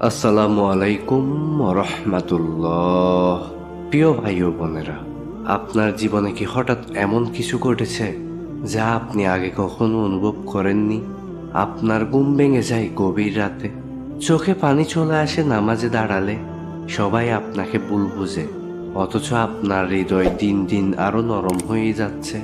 আসসালামু আলাইকুম প্রিয় ভাই ও বোনেরা আপনার জীবনে কি হঠাৎ এমন কিছু ঘটেছে যা আপনি আগে কখনো অনুভব করেননি? আপনার ঘুম ভেঙে যায় গভীর রাতে, চোখে পানি চলে আসে নামাজে দাঁড়ালে, সবাই আপনাকে ভুল বুঝে, অথচ আপনার হৃদয় দিন দিন আরও নরম হয়ে যাচ্ছে।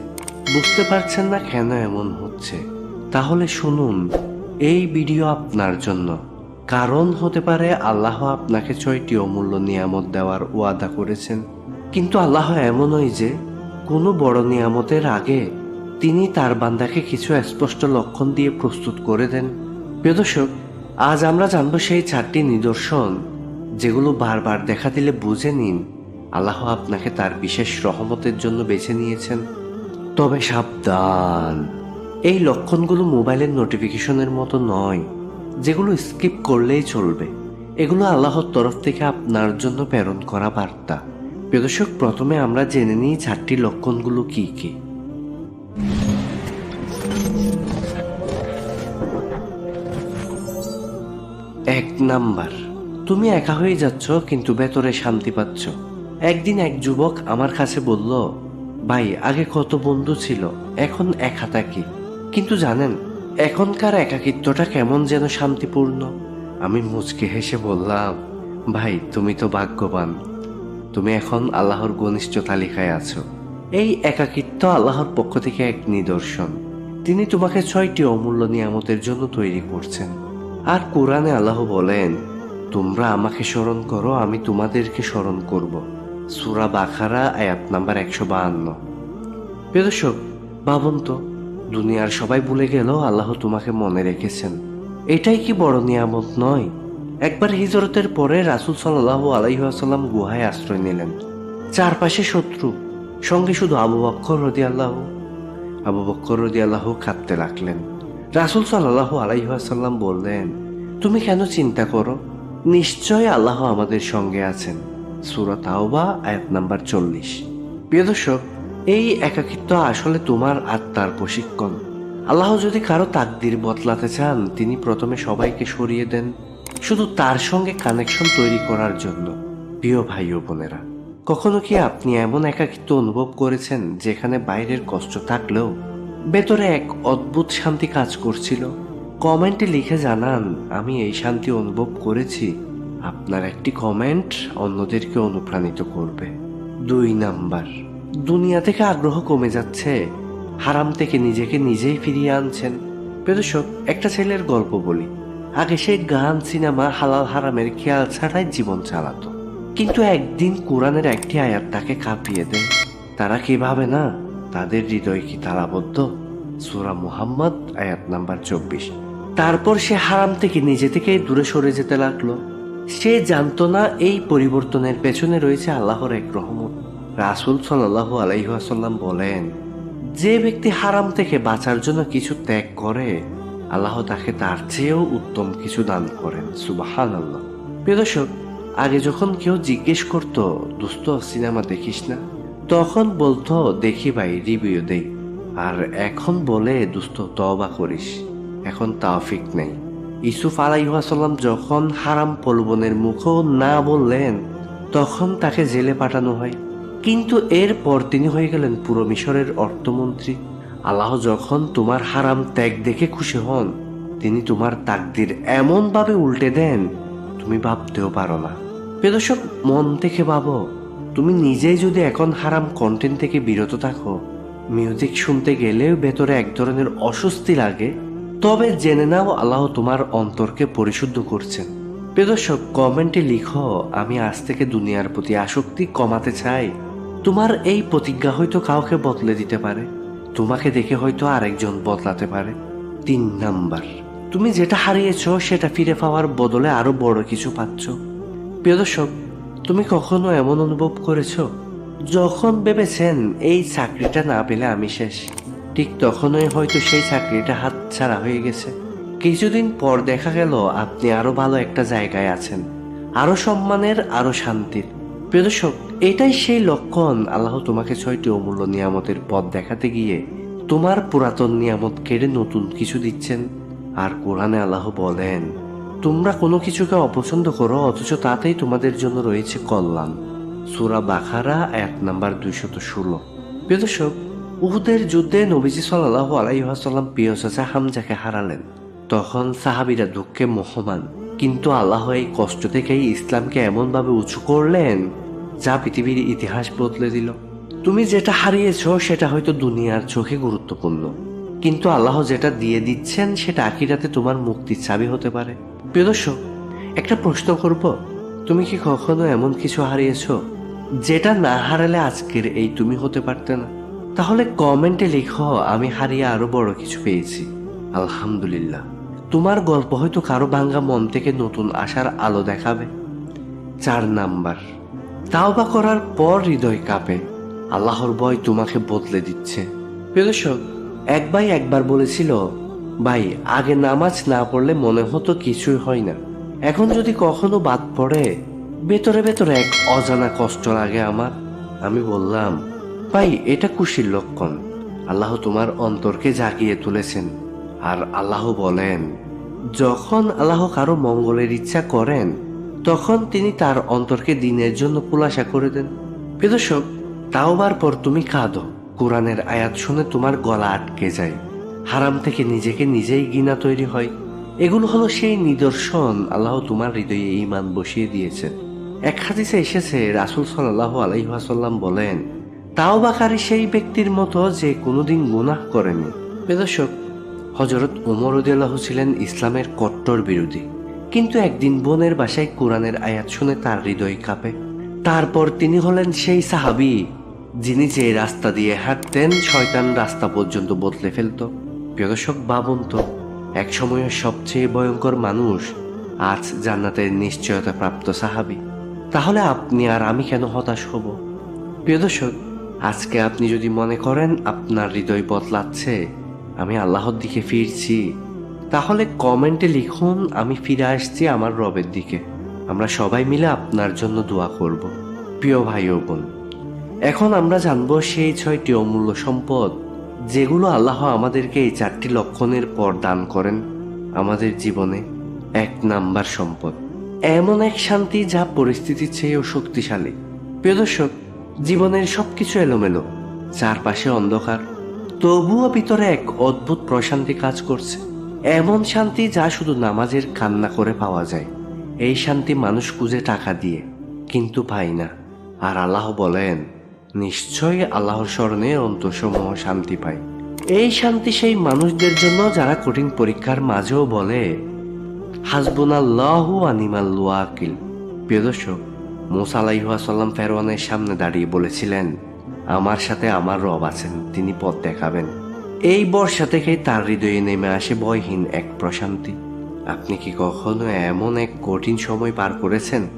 বুঝতে পারছেন না কেন এমন হচ্ছে? তাহলে শুনুন, এই ভিডিও আপনার জন্য। কারণ হতে পারে আল্লাহ আপনাকে ছয়টি অমূল্য নিয়ামত দেওয়ার ওয়াদা করেছেন। কিন্তু আল্লাহ এমনই যে, কোনো বড় নিয়ামতের আগে তিনি তার বান্দাকে কিছু স্পষ্ট লক্ষণ দিয়ে প্রস্তুত করে দেন। প্রিয় দর্শক, আজ আমরা জানব সেই চারটি নিদর্শন যেগুলো বারবার দেখা দিলে বুঝে নিন আল্লাহ আপনাকে তার বিশেষ রহমতের জন্য বেছে নিয়েছেন। তবে সাবধান। এই লক্ষণগুলো মোবাইলের নোটিফিকেশনের মতো নয়, যেগুলো স্কিপ করলেই চলবে। এগুলো আল্লাহর তরফ থেকে আপনার জন্য প্রেরণ করা বার্তা। প্রিয় দর্শক, প্রথমে আমরা জেনে নিই চারটি লক্ষণগুলো কি কি। এক নাম্বার, তুমি একা হয়ে যাচ্ছ, কিন্তু ভেতরে শান্তি পাচ্ছ। একদিন এক যুবক আমার কাছে বলল, ভাই, আগে কত বন্ধু ছিল, এখন একা থাকি। কিন্তু জানেন, এখনকার একাকিত্বটা কেমন যেন শান্তিপূর্ণ। আমি মুচকে হেসে বললাম, ভাই, তুমি তো ভাগ্যবান। তুমি এখন আল্লাহর ঘনিষ্ঠ তালিকায় আছো। এই একাকিত্ব আল্লাহর পক্ষ থেকে এক নিদর্শন। তিনি তোমাকে ছয়টি অমূল্য নিয়ামতের জন্য তৈরি করছেন। আর কোরআনে আল্লাহ বলেন, তোমরা আমাকে স্মরণ করো, আমি তোমাদেরকে স্মরণ করব। সুরা বাখারা, আয়াত নাম্বার একশো বাহান্ন। প্রিয় দর্শক, ভাবুন তো দুনিয়ার সবাই ভুলে গেল আল্লাহ তোমাকে মনে রেখেছেন। এটাই কি বড় নিয়ামত নয়? একবার হিজরতের পরে রাসুল সাল্লাহ আলাইসাল্লাম গুহায় আশ্রয় নিলেন। চারপাশে শত্রু, সঙ্গে শুধু আবু বক্কর রদি আল্লাহ আবু বক্কর রদি আল্লাহ কাঁদতে লাগলেন। রাসুল সাল্লাহ আলাইসাল্লাম বললেন, তুমি কেন চিন্তা করো? নিশ্চয় আল্লাহ আমাদের সঙ্গে আছেন। সুরত আওবা আয়াত নাম্বার চল্লিশ। প্রিয় দর্শক এই একাকিত্ব আসলে তোমার আত্মার প্রশিক্ষণ। আল্লাহ যদি কারও তাকদির বদলাতে চান, তিনি প্রথমে সবাইকে সরিয়ে দেন, শুধু তার সঙ্গে কানেকশন তৈরি করার জন্য। প্রিয় ভাই ও বোনেরা, কখনো কি আপনি এমন একাকিত্ব অনুভব করেছেন যেখানে বাইরের কষ্ট থাকলেও ভেতরে এক অদ্ভুত শান্তি কাজ করছিল? কমেন্টে লিখে জানান, আমি এই শান্তি অনুভব করেছি। আপনার একটি কমেন্ট অন্যদেরকে অনুপ্রাণিত করবে। দুই নাম্বার দুনিয়া থেকে আগ্রহ কমে যাচ্ছে। হারাম থেকে নিজেকে নিজেই ফিরিয়ে আনছেন। প্রিয়দর্শক একটা ছেলের গল্প বলি। আগে সে গান, সিনেমা, হালাল হারামের খেয়াল ছাড়াই জীবন চালাতো। কিন্তু একদিন কোরআনের একটি আয়াত তাকে কাঁপিয়ে দেয়। তারা কীভাবে না? তাদের হৃদয় কি তালাবদ্ধ? সুরা মুহাম্মদ, আয়াত নাম্বার চব্বিশ। তারপর সে হারাম থেকে নিজে থেকে দূরে সরে যেতে লাগল। সে জানতো না এই পরিবর্তনের পেছনে রয়েছে আল্লাহর এক রহমত। রাসুল সাল্লাহ আলাইহাসাল্লাম বলেন, যে ব্যক্তি হারাম থেকে বাঁচার জন্য কিছু ত্যাগ করে, আল্লাহ তাকে তার চেয়েও উত্তম কিছু দান করেন। সুবাহান আল্লাহ প্রিয় দর্শক, আগে যখন কেউ জিজ্ঞেস করতো, দোস্ত, সিনেমা দেখিস না? তখন বলতো, দেখি ভাই, রিভিউ দেই। আর এখন বলে দুস্থ তবা করিস। এখন তাওফিক নেই। ইসুফ আলাইহাসাল্লাম যখন হারাম পলবনের মুখও না বললেন, তখন তাকে জেলে পাঠানো হয়। কিন্তু এরপর তিনি হয়ে গেলেন পুরো মিশরের অর্থমন্ত্রী। আল্লাহ যখন তোমার হারাম ত্যাগ দেখে খুশি হন, তিনি তোমার তাকদির এমনভাবে উল্টে দেন, তুমি ভাবতেও পারো না। প্রিয়দর্শক মন থেকে ভাবো, তুমি নিজেই যদি এখন হারাম কন্টেন্ট থেকে বিরত থাকো মিউজিক শুনতে গেলেও ভেতরে এক ধরনের অস্বস্তি লাগে, তবে জেনে নাও আল্লাহ তোমার অন্তরকে পরিশুদ্ধ করছেন। প্রিয়দর্শক কমেন্টে লিখো, আমি আজ থেকে দুনিয়ার প্রতি আসক্তি কমাতে চাই। তোমার এই প্রতিজ্ঞা হয়তো কাউকে বদলে দিতে পারে। তোমাকে দেখে হয়তো আরেকজন বদলাতে পারে। তিন নাম্বার, তুমি যেটা হারিয়েছ সেটা ফিরে পাওয়ার বদলে আরও বড় কিছু পাচ্ছ। প্রিয় দর্শক, তুমি কখনো এমন অনুভব করেছ? যখন ভেবেছেন এই চাকরিটা না পেলে আমি শেষ, ঠিক তখনই হয়তো সেই চাকরিটা হাত ছাড়া হয়ে গেছে। কিছুদিন পর দেখা গেল আপনি আরও ভালো একটা জায়গায় আছেন। আরও সম্মানের, আরও শান্তির। প্রিয় দর্শক, এটাই সেই লক্ষণ। আল্লাহ তোমাকে ছয়টি অমূল্য নিয়ামতের পথ দেখাতে গিয়ে তোমার পুরাতন নিয়ামত কেড়ে নতুন কিছু দিচ্ছেন। আর কোরআনে আল্লাহ বলেন, তোমরা কোনো কিছুকে অপছন্দ করো, অথচ তাতেই তোমাদের জন্য রয়েছে কল্যাণ। সুরা বাখারা, এক নাম্বার দুইশত ষোলো। প্রিয় দর্শক, উহুদের যুদ্ধে নবীজি সাল্লাহ আলাইহাসাল্লাম প্রিয় চাচা হামজাকে হারালেন। তখন সাহাবিরা দুঃখে মোহমান। কিন্তু আল্লাহ এই কষ্ট থেকেই ইসলামকে এমনভাবে উঁচু করলেন, যা পৃথিবীর ইতিহাস বদলে দিল। তুমি যেটা হারিয়েছ, সেটা হয়তো দুনিয়ার চোখে গুরুত্বপূর্ণ। কিন্তু আল্লাহ যেটা দিয়ে দিচ্ছেন, সেটা আখিরাতে তোমার মুক্তির চাবি হতে পারে। প্রিয় দর্শক, একটা প্রশ্ন করব, তুমি কি কখনো এমন কিছু হারিয়েছ, যেটা না হারালে আজকের এই তুমি হতে পারতে না? তাহলে কমেন্টে লিখো, আমি হারিয়ে আরও বড় কিছু পেয়েছি। আলহামদুলিল্লাহ। তোমার গল্প হয়তো কারও ভাঙ্গা মন থেকে নতুন আশার আলো দেখাবে। চার নাম্বার তাওবা করার পর হৃদয় কাঁপে। আল্লাহর ভয় তোমাকে বদলে দিচ্ছে। প্রিয় দর্শক, এক ভাই একবার বলেছিল, ভাই, আগে নামাজ না পড়লে মনে হতো কিছুই হয় না। এখন যদি কখনো বাদ পড়ে, ভেতরে ভেতরে এক অজানা কষ্ট লাগে আমার। আমি বললাম, ভাই, এটা খুশির লক্ষণ। আল্লাহ তোমার অন্তরকে জাগিয়ে তুলেছেন। আর আল্লাহ বলেন, যখন আল্লাহ কারও মঙ্গলের ইচ্ছা করেন, তখন তিনি তার অন্তরকে দিনের জন্য কুলাসা করে দেন। প্রিয় দর্শক, তাওবার পর তুমি কাঁদো। কোরআনের আয়াত শুনে তোমার গলা আটকে যায়। হারাম থেকে নিজেকে নিজেই গিনা তৈরি হয়। এগুলো হলো সেই নিদর্শন আল্লাহ তোমার হৃদয়ে ইমান বসিয়ে দিয়েছেন। এক হাদিসে এসেছে, রাসুল সাল্লাহ আলাইহাসাল্লাম বলেন, তাওবাকারী সেই ব্যক্তির মতো যে কোনোদিন গুনাহ করেনি। প্রিয় দর্শক হজরত উমর উদ্দাহ ছিলেন ইসলামের কট্টর বিরোধী। কিন্তু একদিন বোনের বাসায় কোরআনের আয়াত শুনে তার হৃদয় কাঁপে। তারপর তিনি হলেন সেই সাহাবি, যিনি যে রাস্তা দিয়ে হাঁটতেন, শয়তান রাস্তা পর্যন্ত বদলে ফেলত। প্রিয় দর্শক ভাবুন তো এক সময়ের সবচেয়ে ভয়ঙ্কর মানুষ, আজ জান্নাতের নিশ্চয়তা প্রাপ্ত সাহাবি। তাহলে আপনি আর আমি কেন হতাশ হব? প্রিয় দর্শক, আজকে আপনি যদি মনে করেন আপনার হৃদয় বদলাচ্ছে আমি আল্লাহর দিকে ফিরছি। তাহলে কমেন্টে লিখুন, আমি ফিরে আসছি আমার রবের দিকে। আমরা সবাই মিলে আপনার জন্য দোয়া করব। প্রিয় ভাই ও বোন, এখন আমরা জানব সেই ছয়টি অমূল্য সম্পদ যেগুলো আল্লাহ আমাদেরকে এই চারটি লক্ষণের পর দান করেন আমাদের জীবনে। এক নাম্বার সম্পদ, এমন এক শান্তি যা পরিস্থিতির চেয়েও শক্তিশালী। প্রিয় দর্শক, জীবনের সবকিছু এলোমেলো, চারপাশে অন্ধকার তবুও ভিতরে এক অদ্ভুত প্রশান্তি কাজ করছে। এমন শান্তি যা শুধু নামাজের কান্না করে পাওয়া যায়। এই শান্তি মানুষ খুঁজে টাকা দিয়ে, কিন্তু পায় না। আর আল্লাহ বলেন, নিশ্চয়ই আল্লাহর স্মরণে অন্তসমূহ শান্তি পায়। এই শান্তি সেই মানুষদের জন্য যারা কঠিন পরীক্ষার মাঝেও বলে, হাসবুনাল্লাহু আনিমাল ওয়াকিল। প্রিয় দর্শক, মোসা আলাইহাসাল্লাম ফেরওয়ানের সামনে দাঁড়িয়ে বলেছিলেন আমার সাথে আমার রব আছেন, তিনি পথ দেখাবেন। এই বর্ষা থেকেই তার হৃদয়ে নেমে আসে ভয়হীন এক প্রশান্তি। আপনি কি কখনো এমন এক কঠিন সময় পার করেছেন,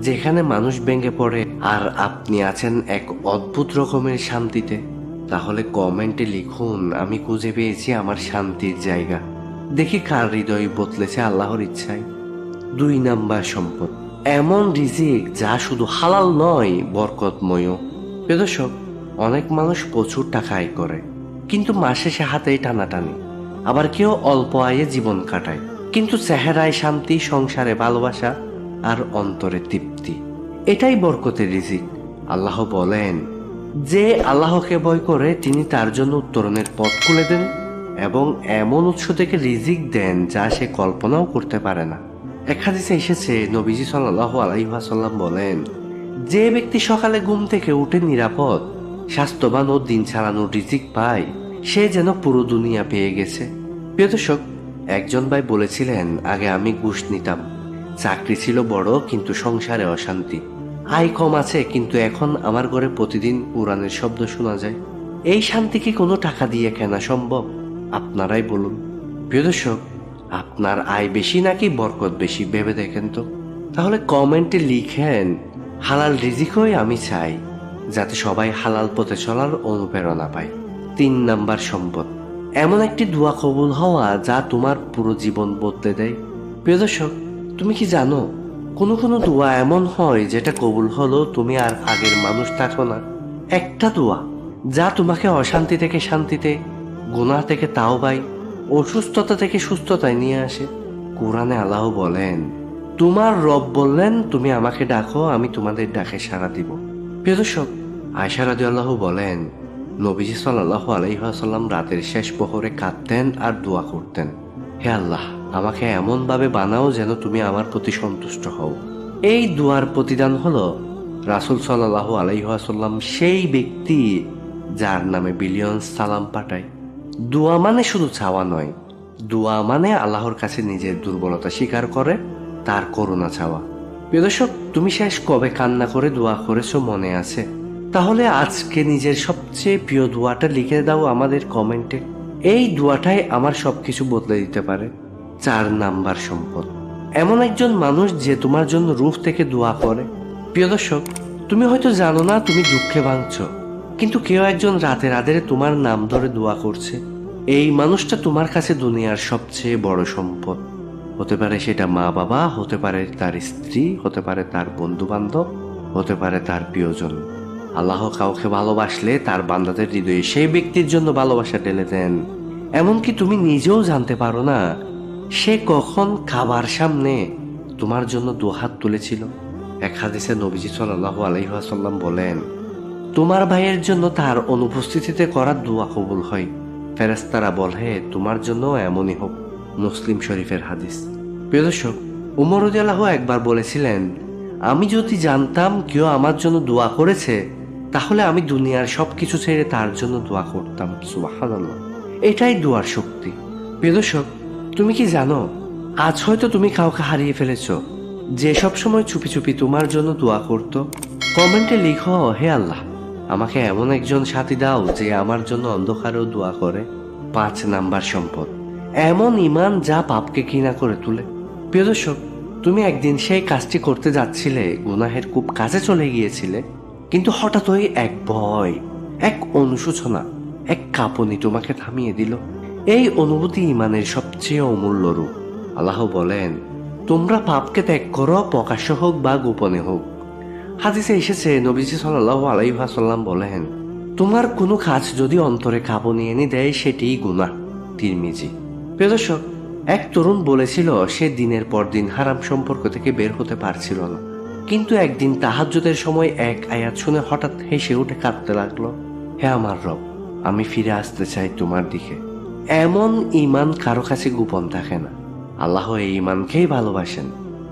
যেখানে মানুষ ভেঙে পড়ে আর আপনি আছেন এক অদ্ভুত রকমের শান্তিতে? তাহলে কমেন্টে লিখুন, আমি খুঁজে পেয়েছি আমার শান্তির জায়গা। দেখি কার হৃদয় বদলেছে আল্লাহর ইচ্ছায়। দুই নাম্বার সম্পদ। এমন রিজিক যা শুধু হালাল নয় বরকতময় প্রিয় অনেক মানুষ প্রচুর টাকা আয় করে, কিন্তু মাসে সে হাতেই টানাটানি। আবার কেউ অল্প আয়ে জীবন কাটায়, কিন্তু চেহারায় শান্তি, সংসারে ভালোবাসা আর অন্তরে তৃপ্তি। এটাই বরকতের রিজিক। আল্লাহ বলেন, যে আল্লাহকে ভয় করে তিনি তার জন্য উত্তরণের পথ খুলে দেন এবং এমন উৎস থেকে রিজিক দেন যা সে কল্পনাও করতে পারে না। হাদিসে এসেছে, নবীজি সাল্লাহ আলাইহাসাল্লাম বলেন, যে ব্যক্তি সকালে ঘুম থেকে উঠে নিরাপদ স্বাস্থ্যবান ও দিন চালানোর রিজিক পায়, সে যেন পুরো দুনিয়া পেয়ে গেছে। প্রিয় দর্শক, একজন ভাই বলেছিলেন, আগে আমি ঘুষ নিতাম। চাকরি ছিল বড়, কিন্তু সংসারে অশান্তি। আয় কম আছে, কিন্তু এখন আমার ঘরে প্রতিদিন উড়ানের শব্দ শোনা যায়। এই শান্তি কি কোনো টাকা দিয়ে কেনা সম্ভব? আপনারাই বলুন। প্রিয় দর্শক, আপনার আয় বেশি নাকি বরকত বেশি ভেবে দেখেন তো। তাহলে কমেন্টে লিখেন, হালাল রিজিকই আমি চাই। যাতে সবাই হালাল পথে চলার অনুপ্রেরণা পায়। তিন নাম্বার সম্পদ। এমন একটি দোয়া কবুল হওয়া যা তোমার পুরো জীবন বদলে দেয়। প্রিয় দর্শক, তুমি কি জানো, কোনো কোনো দোয়া এমন হয় যেটা কবুল হলো তুমি আর আগের মানুষ থাকো না। একটা দোয়া যা তোমাকে অশান্তি থেকে শান্তিতে, গুনাহ থেকে তাও পাই অসুস্থতা থেকে সুস্থতায় নিয়ে আসে। কোরআনে আল্লাহ বলেন, তোমার রব বললেন, তুমি আমাকে ডাকো, আমি তোমাদের ডাকে সাড়া দিব। প্রিয় দর্শক আয়সা রাজু আল্লাহ বলেন, নবীজি সাল্লাহ আলহিহাসাল্লাম রাতের শেষ প্রহরে কাঁদতেন আর দোয়া করতেন। হে আল্লাহ, আমাকে এমনভাবে বানাও যেন তুমি আমার প্রতি সন্তুষ্ট হও। এই দুয়ার প্রতিদান হলো, রাসুল সাল্লাহ আলাইহাসাল্লাম সেই ব্যক্তি যার নামে বিলিয়ন সালাম পাঠায়। দোয়া মানে শুধু চাওয়া নয়, দোয়া মানে আল্লাহর কাছে নিজের দুর্বলতা স্বীকার করে, তার করুণা চাওয়া। প্রিয় দর্শক, তুমি শেষ কবে কান্না করে দোয়া করেছ মনে আছে? তাহলে আজকে নিজের সবচেয়ে প্রিয় দোয়াটা লিখে দাও আমাদের কমেন্টে। এই দোয়াটাই আমার সবকিছু বদলে দিতে পারে। চার নাম্বার সম্পদ। এমন একজন মানুষ যে তোমার জন্য রুফ থেকে দোয়া করে। প্রিয় দর্শক, তুমি হয়তো জানো না তুমি দুঃখে ভাঙছো, কিন্তু কেউ একজন রাতের আধারে তোমার নাম ধরে দোয়া করছে। এই মানুষটা তোমার কাছে দুনিয়ার সবচেয়ে বড় সম্পদ। হতে পারে সেটা মা বাবা, হতে পারে তার স্ত্রী, হতে পারে তার বন্ধু বান্ধব হতে পারে তার প্রিয়জন। আল্লাহ কাউকে ভালোবাসলে তার বান্দাদের হৃদয়ে সেই ব্যক্তির জন্য ভালোবাসা ঢেলে দেন। এমনকি তুমি নিজেও জানতে পারো না, সে কখন খাবার সামনে তোমার জন্য দুহাত তুলেছিল। এক হাদিসে নবীজি সাল্লাহ আলহিহাসাল্লাম বলেন, তোমার ভাইয়ের জন্য তার অনুপস্থিতিতে করা দোয়া কবুল হয়। ফেরেস্তারা বলে, তোমার জন্য এমনই হোক। মুসলিম শরীফের হাদিস। প্রিয় দর্শক, উমর একবার বলেছিলেন, আমি যদি জানতাম কেউ আমার জন্য দোয়া করেছে তাহলে আমি দুনিয়ার সব কিছু ছেড়ে তার জন্য দোয়া করতাম, সুবহানাল্লাহ। এটাই দোয়ার শক্তি। প্রিয় দর্শক, তুমি কি জানো, আজ হয়তো তুমি কাউকে হারিয়ে ফেলেছ, যে সব সময় চুপি চুপি তোমার জন্য দোয়া করত। কমেন্টে লিখো, হে আল্লাহ, আমাকে এমন একজন সাথী দাও যে আমার জন্য অন্ধকারেও দোয়া করে। পাঁচ নাম্বার সম্পদ, এমন ইমান যা পাপকে ঘৃণা করে তুলে। প্রিয় দর্শক, তুমি একদিন সেই কাজটি করতে যাচ্ছিলে, গুনাহের খুব কাছে চলে গিয়েছিলে কিন্তু হঠাৎই এক ভয়, এক অনুশোচনা, এক কাঁপনি তোমাকে থামিয়ে দিল। এই অনুভূতি ইমানের সবচেয়ে অমূল্য রূপ। আল্লাহ বলেন, তোমরা পাপকে ত্যাগ করো, প্রকাশ্য হোক বা গোপনে হোক। হাদিসে এসেছে, নবীজি সাল্লাহ আলাইহাসাল্লাম বলেন, তোমার কোনো কাজ যদি অন্তরে কাঁপনি এনে দেয় সেটিই গুনাহ। তিরমিজি, প্রিয় দর্শক, এক তরুণ বলেছিল, সে দিনের পর দিন হারাম সম্পর্ক থেকে বের হতে পারছিল না। কিন্তু একদিন তাহাজ্জুদের সময় এক আয়াত শুনে হঠাৎ হেসে উঠে কাঁদতে লাগল। হে আমার রব, আমি ফিরে আসতে চাই তোমার দিকে। এমন ইমান কারও কাছে গোপন থাকে না। আল্লাহ এই ইমানকেই ভালোবাসেন।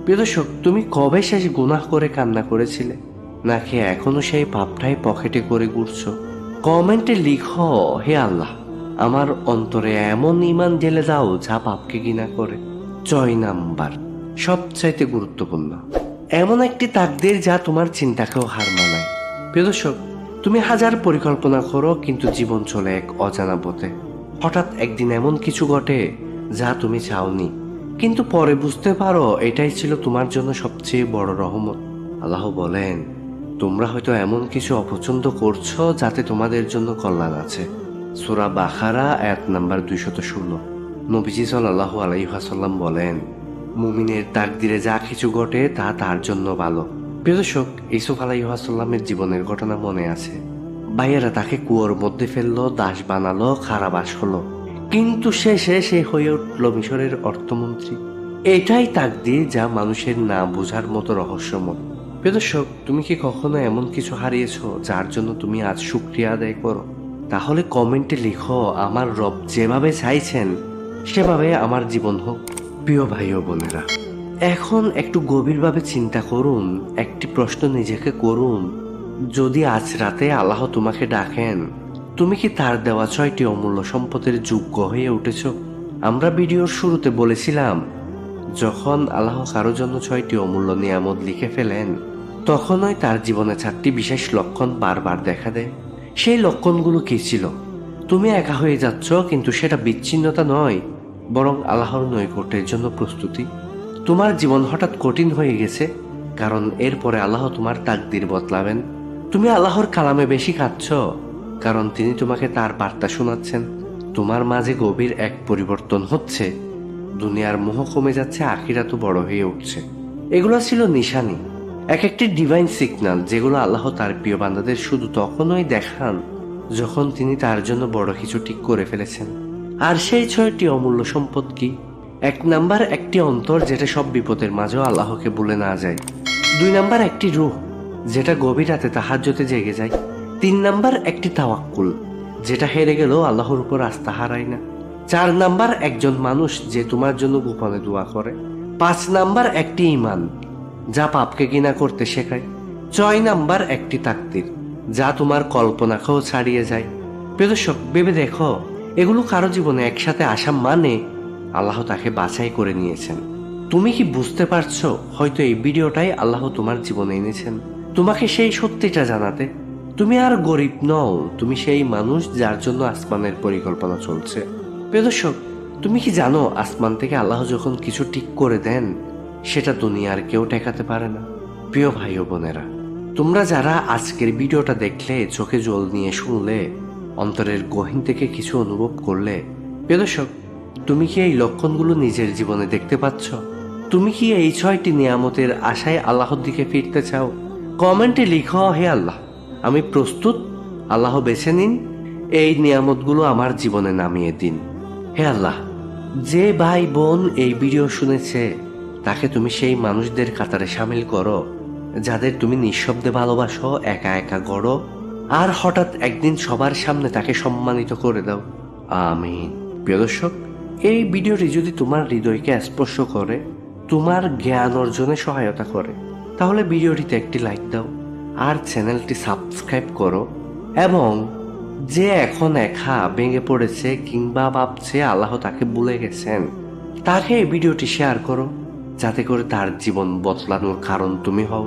প্রিয় দর্শক, তুমি কবে শেষ গুনাহ করে কান্না করেছিলে? নাকি এখনও সেই পাপটাই পকেটে করে ঘুরছো কমেন্টে লিখো, হে আল্লাহ, আমার অন্তরে এমন ইমান ঢেলে দাও যা পাপকে ঘৃণা করে। ছয় নাম্বার, সবচাইতে গুরুত্বপূর্ণ। এমন একটি তাকদের যা তোমার চিন্তাকেও হার মানায়। প্রিয় দর্শক, তুমি হাজার পরিকল্পনা করো, কিন্তু জীবন চলে এক অজানা পথে। হঠাৎ একদিন এমন কিছু ঘটে যা তুমি চাওনি। কিন্তু পরে বুঝতে পারো, এটাই ছিল তোমার জন্য সবচেয়ে বড় রহমত। আল্লাহ বলেন, তোমরা হয়তো এমন কিছু অপছন্দ করছ যাতে তোমাদের জন্য কল্যাণ আছে। সুরা বাখারা এক নাম্বার দুইশত ষোলো। নবীজি সাল্লাহ আলাইহাসাল্লাম বলেন মুমিনের তাকদিরে যা কিছু ঘটে তা তার জন্য ভালো। প্রিয় দর্শক ইসুফ আলাইহাসাল্লামের জীবনের ঘটনা মনে আছে। ভাইয়েরা তাকে কুয়োর মধ্যে ফেলল, দাস বানালো, খারাবাস হলো। কিন্তু শেষে সে হয়ে উঠল মিশরের অর্থমন্ত্রী। এটাই তাকদির যা মানুষের না বোঝার মতো রহস্যময়। প্রিয় দর্শক, তুমি কি কখনো এমন কিছু হারিয়েছো যার জন্য তুমি আজ শুক্রিয়া আদায় করো? তাহলে কমেন্টে লিখো, আমার রব যেভাবে চাইছেন, সেভাবে আমার জীবন হোক। প্রিয় ভাই ও বোনেরা, এখন একটু গভীরভাবে চিন্তা করুন, একটি প্রশ্ন নিজেকে করুন। যদি আজ রাতে আল্লাহ তোমাকে ডাকেন, তুমি কি তার দেওয়া ছয়টি অমূল্য সম্পদের যোগ্য হয়ে উঠেছ? আমরা ভিডিওর শুরুতে বলেছিলাম, যখন আল্লাহ কারোর জন্য ছয়টি অমূল্য নিয়ামত লিখে ফেলেন, তখনই তার জীবনে চারটি বিশেষ লক্ষণ বারবার দেখা দেয়। সেই লক্ষণগুলো কি ছিল? তুমি একা হয়ে যাচ্ছ, কিন্তু সেটা বিচ্ছিন্নতা নয় বরং আল্লাহর নৈকট্যের জন্য প্রস্তুতি। তোমার জীবন হঠাৎ কঠিন হয়ে গেছে, কারণ এরপরে আল্লাহ তোমার তাকদির বদলাবেন। তুমি আল্লাহর কালামে বেশি খাচ্ছ, কারণ তিনি তোমাকে তার বার্তা শোনাচ্ছেন। তোমার মাঝে গভীর এক পরিবর্তন হচ্ছে। দুনিয়ার মোহ কমে যাচ্ছে আখিরা তো বড় হয়ে উঠছে। এগুলো ছিল নিশানি, এক একটি ডিভাইন সিগন্যাল যেগুলো আল্লাহ তার প্রিয় বান্দাদের শুধু তখনই দেখান, যখন তিনি তার জন্য বড় কিছু ঠিক করে ফেলেছেন। আর সেই ছয়টি অমূল্য সম্পদ কি? এক নাম্বার একটি অন্তর যেটা সব বিপদের মাঝেও আল্লাহকে বলে না যায়। দুই নাম্বার একটি রূহ, যেটা গভীর রাতে তাহাজ্জতে জেগে যায়। তিন নাম্বার একটি তাওয়াক্কুল, যেটা হেরে গেলেও আল্লাহর উপর আস্থা হারায় না। চার নাম্বার একজন মানুষ যে তোমার জন্য গোপনে দোয়া করে। পাঁচ নাম্বার একটি ইমান যা পাপকে কিনা করতে শেখায়। ছয় নাম্বার একটি তাকতির যা তোমার কল্পনাকেও ছাড়িয়ে যায়। প্রিয়দর্শক ভেবে দেখো এগুলো কারও জীবনে একসাথে আসা মানে আল্লাহ তাকে বাছাই করে নিয়েছেন। তুমি কি বুঝতে পারছ হয়তো এই ভিডিওটাই আল্লাহ তোমার জীবনে এনেছেন? তোমাকে সেই সত্যিটা জানাতে। তুমি আর গরিব নও, তুমি সেই মানুষ যার জন্য আসমানের পরিকল্পনা চলছে। প্রিয়দর্শক তুমি কি জানো আসমান থেকে আল্লাহ যখন কিছু ঠিক করে দেন, সেটা দুনিয়ার কেউ ঠেকাতে পারে না? প্রিয় ভাই ও বোনেরা, তোমরা যারা আজকের ভিডিওটা দেখলে, চোখে জল নিয়ে শুনলে অন্তরের গহীন থেকে কিছু অনুভব করলে, প্রিয় দর্শক, তুমি কি এই লক্ষণগুলো নিজের জীবনে দেখতে পাচ্ছ? তুমি কি এই ছয়টি নিয়ামতের আশায় আল্লাহর দিকে ফিরতে চাও? কমেন্টে লিখো, হে আল্লাহ, আমি প্রস্তুত, আল্লাহ বেছে নিন, এই নিয়ামতগুলো আমার জীবনে নামিয়ে দিন। হে আল্লাহ, যে ভাই বোন এই ভিডিও শুনেছে, তাকে তুমি সেই মানুষদের কাতারে সামিল করো, যাদের তুমি নিঃশব্দে ভালোবাসো, একা একা গড়ো আর হঠাৎ একদিন সবার সামনে তাকে সম্মানিত করে দাও। আমিন। প্রিয় দর্শক, এই ভিডিওটি যদি তোমার হৃদয়কে স্পর্শ করে, তোমার জ্ঞান অর্জনে সহায়তা করে, তাহলে ভিডিওটিতে একটি লাইক দাও আর চ্যানেলটি সাবস্ক্রাইব করো এবং যে এখন একা ভেঙে পড়েছে কিংবা ভাবছে আল্লাহ তাকে ভুলে গেছেন তাকে এই ভিডিওটি শেয়ার করো, যাতে করে তার জীবন বদলানোর কারণ তুমি হও।